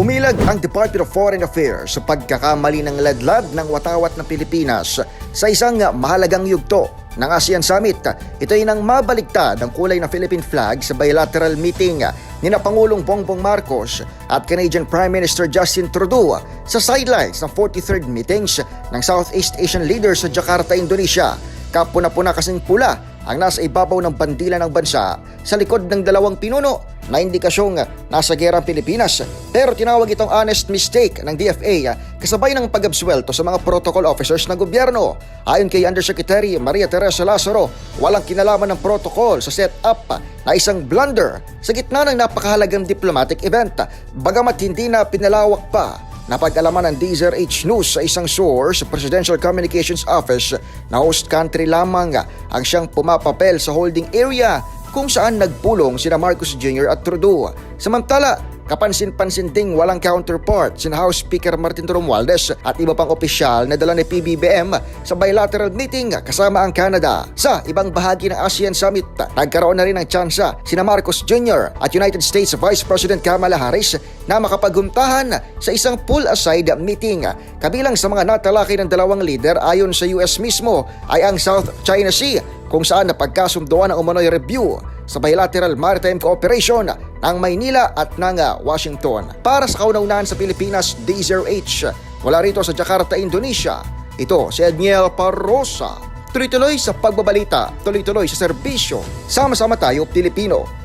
Umilag ang Department of Foreign Affairs sa pagkakamali ng ladlad ng watawat ng Pilipinas sa isang mahalagang yugto ng ASEAN Summit. Ito ay nang mabaligtad ang kulay ng Philippine flag sa bilateral meeting ni na Pangulong Bongbong Marcos at Canadian Prime Minister Justin Trudeau sa sidelines ng 43rd meetings ng Southeast Asian leaders sa Jakarta, Indonesia. Kapuna-puna kasing pula ang nasa ibabaw ng bandila ng bansa sa likod ng dalawang pinuno na indikasyong nasa gera ang Pilipinas. Pero tinawag itong honest mistake ng DFA kasabay ng pag-absuelto sa mga protocol officers ng gobyerno. Ayon kay Undersecretary Maria Teresa Lazaro, walang kinalaman ng protocol sa setup na isang blunder sa gitna ng napakahalagang diplomatic event. Bagamat hindi na pinalawak pa Napag-alaman ng DZRH News sa isang source Presidential Communications Office na host country lamang ang siyang pumapapel sa holding area kung saan nagpulong sina Marcos Jr. at Trudeau. Samantala, kapansin-pansin ding walang counterpart sina House Speaker Martin Romualdez at iba pang opisyal na dala ni PBBM sa bilateral meeting kasama ang Canada. Sa ibang bahagi ng ASEAN Summit, nagkaroon na rin ng tsansa sina Marcos Jr. at United States Vice President Kamala Harris na makapaghuntahan sa isang pull-aside meeting. Kabilang sa mga natalakay ng dalawang leader ayon sa US mismo ay ang South China Sea kung saan napagkasunduan ang umano'y review sa bilateral maritime cooperation ng Maynila at ng Washington. Para sa kaunaunan sa Pilipinas, D0H, mula rito sa Jakarta, Indonesia, ito si Edniel Parrosa. Tuloy-tuloy sa pagbabalita, tuloy-tuloy sa serbisyo. Sama-sama tayo, Pilipino.